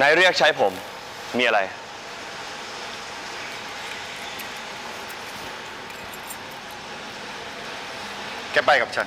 นายเรียกใช้ผม มีอะไร แกไปกับฉัน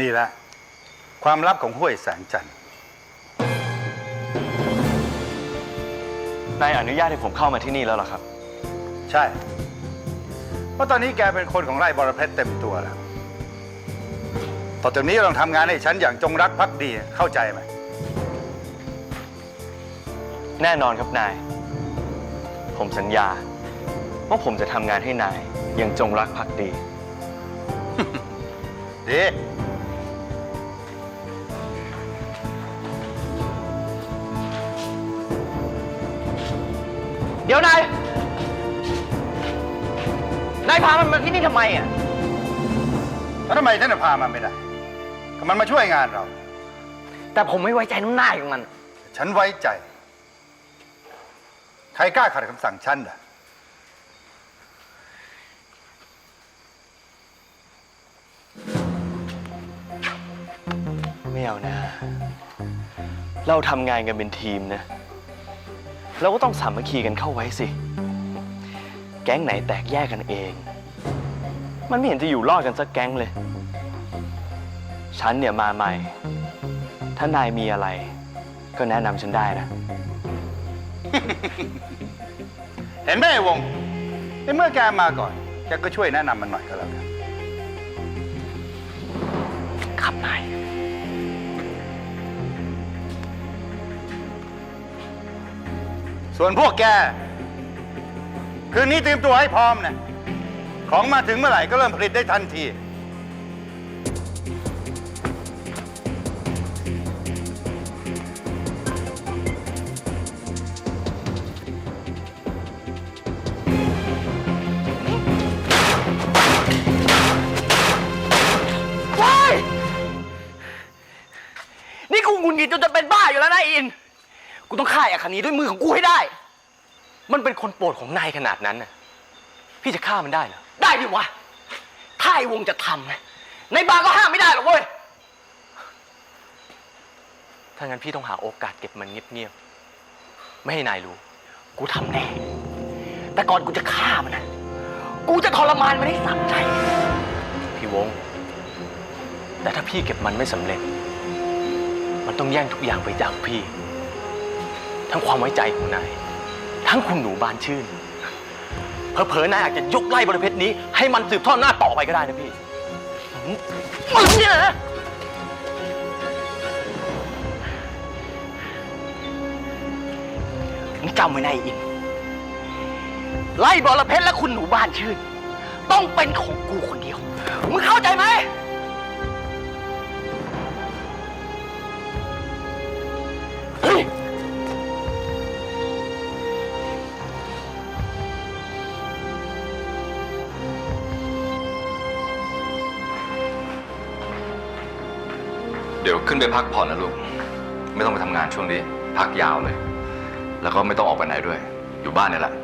นี่แหละ ความลับของห้วยแสงจันทร์นายอนุญาตให้ผมเข้ามาที่นี่แล้วเหรอครับ ใช่ เพราะตอนนี้แกเป็นคนของไร่บรเพชรเต็มตัวแล้ว ต่อจากนี้ต้องทำงานให้ฉันอย่างจงรักภักดีเข้าใจไหม แน่นอนครับนาย ผมสัญญา ว่าผมจะทำงานให้นายอย่างจงรักภักดี ดี เดี๋ยวนาย นายพามันมาที่นี่ทำไมอะ แล้วทำไมฉันจะพามันไม่ได้ก็มันมาช่วยงานเรา แต่ผมไม่ไว้ใจน้ำหน้าอย่างมัน ฉันไว้ใจ ใครกล้าขัดคำสั่งฉันล่ะ ไม่เอานะ เราทำงานกันเป็นทีมนะ เราก็ต้องสามัคคีกันเข้าไว้สิ แก๊งไหนแตกแยกกันเอง มันไม่เห็นจะอยู่รอดกันสักแก๊งเลย ฉันเนี่ยมาใหม่ ถ้านายมีอะไร ก็แนะนำฉันได้นะ เห็นไหมไอ้วงในเมื่อแกมาก่อน แกก็ช่วยแนะนำมันหน่อยก็แล้วกัน ส่วนพวกแก คืนนี้เตรียมตัวให้พร้อมนะ ของมาถึงเมื่อไหร่ก็เริ่มผลิตได้ทันที ว้ายนี่กูหงุนงิดจนจะเป็นบ้าอยู่แล้วนะอิน กูต้องฆ่าไอ้คันนี้ด้วยมือของกูให้ได้ มันเป็นคนโปรดของนายขนาดนั้นน่ะ พี่จะฆ่ามันได้เหรอ ได้ดิวะ ถ้าไอ้วงจะทำนะในบาร์ก็ห้ามไม่ได้หรอกเว้ย ถ้างั้นพี่ต้องหาโอกาสเก็บมันเงียบๆ ไม่ให้นายรู้ กูทำแน่ แต่ก่อนกูจะฆ่ามันนะ กูจะทรมานมันให้สะใจ พี่วง แต่ถ้าพี่เก็บมันไม่สำเร็จ มันต้องแย่งทุกอย่างไปจากพี่ ทั้งความไว้ใจของนาย ทั้งคุณหนูบานชื่น เผลอๆนายอาจจะยกไล่บริเพชรนี้ ให้มันสืบทอดหน้าต่อไปก็ได้นะพี่มึงเนี่ยนะมึงจำไว้นะไอ้อิน ไล่บอระเพ็ดและคุณหนูบ้านชื่น ต้องเป็นของกูคนเดียว มึงเข้าใจไหม เดี๋ยวขึ้นไปพักผ่อนนะลูก ไม่ต้องไปทำงานช่วงนี้ พักยาวเลย แล้วก็ไม่ต้องออกไปไหนด้วย อยู่บ้านนี่แหละ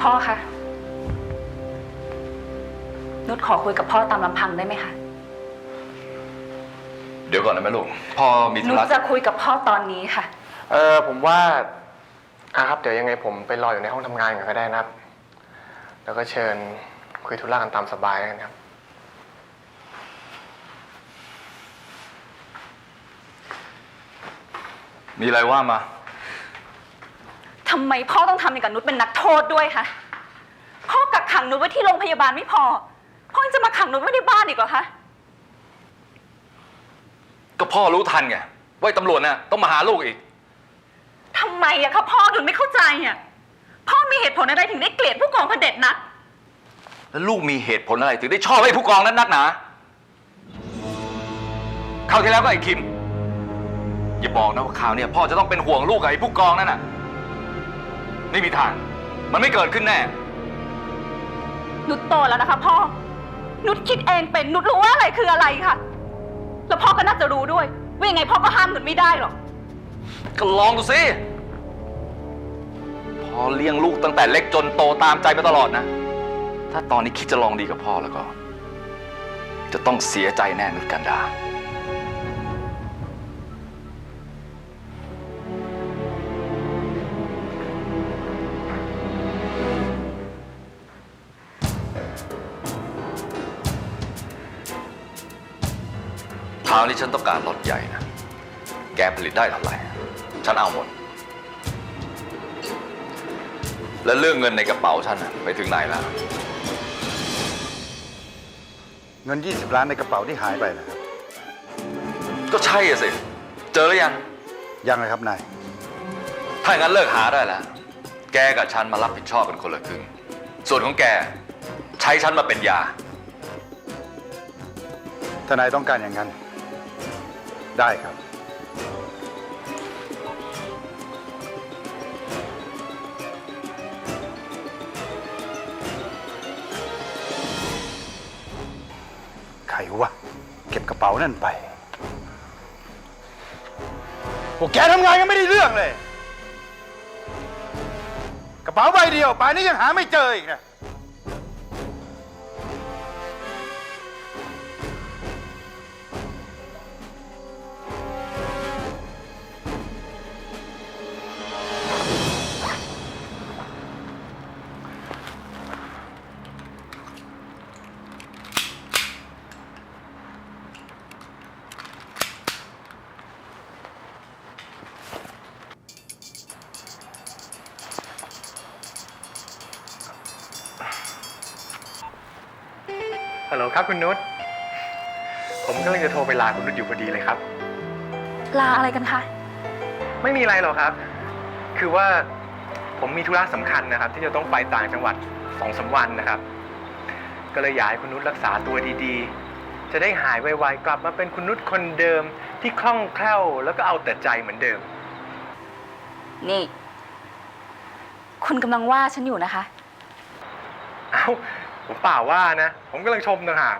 พ่อคะ นุชขอคุยกับพ่อตามลำพังได้ไหมคะ เดี๋ยวก่อนนะแม่ลูก พ่อมีธุนุชระจะคุยกับพ่อตอนนี้ค่ะ เออผมว่าอะครับเดี๋ยวยังไงผมไปรออยู่ในห้องทำงานก่อนก็ได้นะครับ แล้วก็เชิญคุยธุระกันตามสบายแล้วกันครับ มีอะไรว่ามา ทำไมพ่อต้องทำอย่างกับนุชเป็นนักโทษด้วยคะ พ่อกักขังนุชไว้ที่โรงพยาบาลไม่พอ พ่อยังจะมาขังนุชไว้ในบ้านอีกเหรอคะ ก็พ่อรู้ทันไงว่าไอ้ตำรวจน่ะต้องมาหาลูกอีก ทำไมอะคะพ่อหนูไม่เข้าใจอะพ่อมีเหตุผลอะไรถึงได้เกลียดผู้กองพระเด็จนัก แล้วลูกมีเหตุผลอะไรถึงได้ชอบให้ผู้กองนั้นนักหนาคราวที่แล้วก็ไอ้คิม อย่าบอกนะว่าคราวเนี้ยพ่อจะต้องเป็นห่วงลูกกับไอ้ผู้กองนั่นน่ะ ไม่มีทาง มันไม่เกิดขึ้นแน่ นุชโตแล้วนะคะพ่อ นุชคิดเองเป็น นุชรู้ว่าอะไรคืออะไรค่ะ แล้วพ่อก็น่าจะรู้ด้วย ว่ายังไงพ่อก็ห้ามนุชไม่ได้หรอก ก็ลองดูสิ พ่อเลี้ยงลูกตั้งแต่เล็กจนโตตามใจมาตลอดนะ ถ้าตอนนี้คิดจะลองดีกับพ่อแล้วก็ จะต้องเสียใจแน่นุชกันดา คราวนี้ฉันต้องการรถใหญ่นะ แกผลิตได้เท่าไหร่ ฉันเอาหมด แล้วเรื่องเงินในกระเป๋าฉันน่ะไปถึงไหนแล้ว เงิน 20 ล้านในกระเป๋าที่หายไปนะครับก็ใช่อะสิ เจอหรือยัง ยังเลยครับนาย ถ้าอย่างนั้นเลิกหาได้แล้ว แกกับฉันมารับผิดชอบกันคนละครึ่ง ส่วนของแก ใช้ฉันมาเป็นยาถ้านายต้องการอย่างนั้น ได้ครับ ใครวะ เก็บกระเป๋านั่นไป พวกแกทำงานกันไม่ได้เรื่องเลย กระเป๋าใบเดียวป่านนี้ยังหาไม่เจออีกนะ ฮัลโหลครับคุณนุช ผมกำลังจะโทรไปลาคุณนุชอยู่พอดีเลยครับ ลาอะไรกันคะ ไม่มีอะไรหรอกครับ คือว่าผมมีธุระสำคัญนะครับ ที่จะต้องไปต่างจังหวัดสองสามวันนะครับ ก็เลยอยากให้คุณนุชรักษาตัวดีๆ จะได้หายไวๆกลับมาเป็นคุณนุชคนเดิมที่คล่องแคล่วแล้วก็เอาแต่ใจเหมือนเดิม นี่ คุณกำลังว่าฉันอยู่นะคะ เอ้า ผมเปล่าว่านะ ผมกำลังชมต่างหาก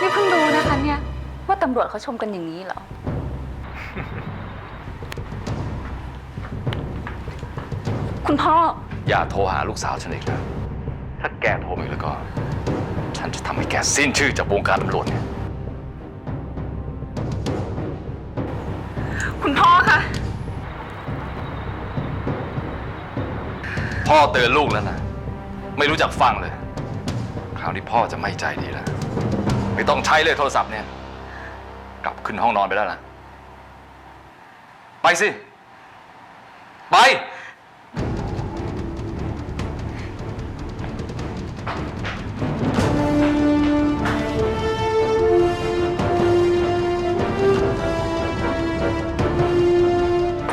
นี่เพิ่งรู้นะคะเนี่ย ว่าตำรวจเขาชมกันอย่างนี้เหรอ คุณพ่อ อย่าโทรหาลูกสาวฉันอีกนะถ้าแกโทรมาอีกแล้วก็ ฉันจะทำให้แกสิ้นชื่อจากวงการตำรวจเนี่ย คุณพ่อคะ พ่อเตือนลูกแล้วนะ ไม่รู้จักฟังเลย คราวนี้พ่อจะไม่ใจดีแล้ว ไม่ต้องใช้เลยโทรศัพท์เนี่ย กลับขึ้นห้องนอนไปแล้วนะ ไปสิ ไป